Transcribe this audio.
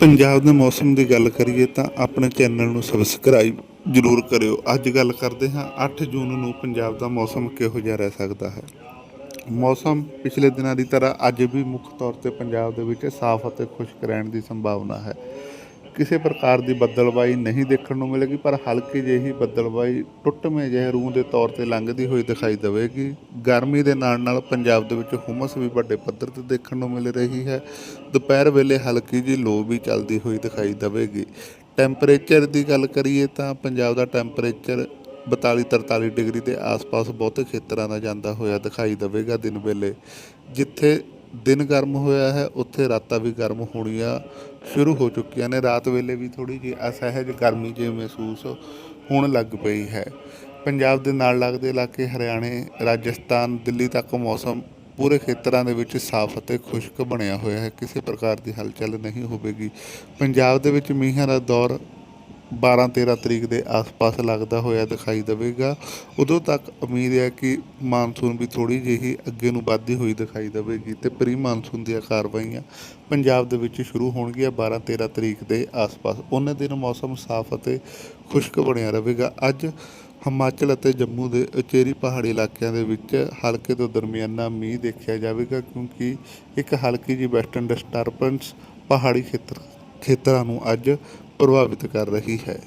ਪੰਜਾਬ ਦੇ ਮੌਸਮ ਦੀ ਗੱਲ ਕਰੀਏ ਤਾਂ ਆਪਣੇ ਚੈਨਲ ਨੂੰ ਸਬਸਕ੍ਰਾਈਬ ਜ਼ਰੂਰ ਕਰਿਓ। ਅੱਜ ਗੱਲ ਕਰਦੇ ਹਾਂ 8 ਜੂਨ ਨੂੰ ਪੰਜਾਬ ਦਾ ਮੌਸਮ ਕਿਹੋ ਜਿਹਾ ਰਹਿ ਸਕਦਾ ਹੈ? ਮੌਸਮ ਪਿਛਲੇ ਦਿਨਾਂ ਦੀ ਤਰ੍ਹਾਂ ਅੱਜ ਵੀ ਮੁੱਖ ਤੌਰ ਤੇ ਪੰਜਾਬ ਦੇ ਵਿੱਚ ਸਾਫ਼ ਅਤੇ ਖੁਸ਼ਕ ਰਹਿਣ ਦੀ ਸੰਭਾਵਨਾ ਹੈ। ਕਿਸੇ ਪ੍ਰਕਾਰ ਦੀ ਬੱਦਲਬਾਈ ਨਹੀਂ ਦੇਖਣ ਨੂੰ ਮਿਲੇਗੀ, ਪਰ ਹਲਕੀ ਜਿਹੀ ਬੱਦਲਬਾਈ ਟੁੱਟਵੇਂ ਜਿਹੇ ਰੂਹ ਦੇ ਤੌਰ ਤੇ ਲੰਘਦੀ ਹੋਈ ਦਿਖਾਈ ਦੇਵੇਗੀ। ਗਰਮੀ ਦੇ ਨਾਲ ਨਾਲ ਪੰਜਾਬ ਦੇ ਵਿੱਚ ਹੁਮਸ ਵੀ ਵੱਡੇ ਪੱਧਰ ਤੇ ਦੇਖਣ ਨੂੰ ਮਿਲ ਰਹੀ ਹੈ। ਦੁਪਹਿਰ ਵੇਲੇ ਹਲਕੀ ਜਿਹੀ ਲੋ ਵੀ ਚੱਲਦੀ ਹੋਈ ਦਿਖਾਈ ਦੇਵੇਗੀ। ਟੈਂਪਰੇਚਰ ਦੀ ਗੱਲ ਕਰੀਏ ਤਾਂ ਪੰਜਾਬ ਦਾ ਟੈਂਪਰੇਚਰ 42 43 ਡਿਗਰੀ ਦੇ ਆਸ-ਪਾਸ ਬਹੁਤੇ ਖੇਤਰਾਂ ਦਾ ਜਾਂਦਾ ਹੋਇਆ ਦਿਖਾਈ ਦੇਵੇਗਾ ਦਿਨ ਵੇਲੇ, ਜਿੱਥੇ ਦਿਨ ਗਰਮ ਹੋਇਆ ਹੈ, ਉੱਥੇ ਰਾਤਾਂ ਵੀ ਗਰਮ ਹੋਣੀਆਂ ਸ਼ੁਰੂ ਹੋ ਚੁੱਕੀਆਂ ਨੇ। ਰਾਤ ਵੇਲੇ ਵੀ ਥੋੜੀ ਜਿਹੀ ਅਸਹਿਜ ਗਰਮੀ ਜਿਹੀ ਮਹਿਸੂਸ ਹੋਣ ਲੱਗ ਪਈ ਹੈ। ਪੰਜਾਬ ਦੇ ਨਾਲ ਲੱਗਦੇ ਇਲਾਕੇ ਹਰਿਆਣੇ, ਰਾਜਸਥਾਨ, ਦਿੱਲੀ ਤੱਕ ਮੌਸਮ ਪੂਰੇ ਖੇਤਰਾਂ ਦੇ ਵਿੱਚ ਸਾਫ਼ ਅਤੇ ਖੁਸ਼ਕ ਬਣਿਆ ਹੋਇਆ ਹੈ। ਕਿਸੇ ਪ੍ਰਕਾਰ ਦੀ ਹਲਚਲ ਨਹੀਂ ਹੋਵੇਗੀ। ਪੰਜਾਬ ਦੇ ਵਿੱਚ ਮੀਂਹਾਂ ਦਾ ਦੌਰ 12 13 ਤਰੀਕ ਦੇ ਆਸ-ਪਾਸ ਲੱਗਦਾ ਹੋਇਆ ਦਿਖਾਈ ਦੇਵੇਗਾ। ਉਦੋਂ ਤੱਕ ਉਮੀਦ ਹੈ ਕਿ ਮਾਨਸੂਨ ਵੀ ਥੋੜੀ ਜਿਹੀ ਅੱਗੇ ਨੂੰ ਵੱਧਦੀ ਹੋਈ ਦਿਖਾਈ ਦੇਵੇਗੀ ਤੇ ਪ੍ਰੀ ਮਾਨਸੂਨ ਦੀਆਂ ਕਾਰਵਾਈਆਂ ਪੰਜਾਬ ਦੇ ਵਿੱਚ ਸ਼ੁਰੂ ਹੋਣਗੀਆਂ 12 13 ਤਰੀਕ ਦੇ ਆਸ-ਪਾਸ। ਉਹਨਾਂ ਦਿਨ ਮੌਸਮ ਸਾਫ਼ ਅਤੇ ਖੁਸ਼ਕ ਬਣਿਆ ਰਹੇਗਾ। ਅੱਜ ਹਿਮਾਚਲ ਅਤੇ ਜੰਮੂ ਦੇ ਉਚੇਰੀ ਪਹਾੜੀ ਇਲਾਕਿਆਂ ਦੇ ਵਿੱਚ ਹਲਕੇ ਤੋਂ ਦਰਮਿਆਨਾ ਮੀਂਹ ਦੇਖਿਆ ਜਾਵੇਗਾ ਕਿਉਂਕਿ ਇੱਕ ਹਲਕੀ ਜਿਹੀ ਵੈਸਟਰਨ ਡਿਸਟਰਬੈਂਸ ਪਹਾੜੀ ਖੇਤਰ ਖੇਤਰਾਂ ਨੂੰ ਅੱਜ ਪ੍ਰਭਾਵਿਤ ਕਰ ਰਹੀ ਹੈ।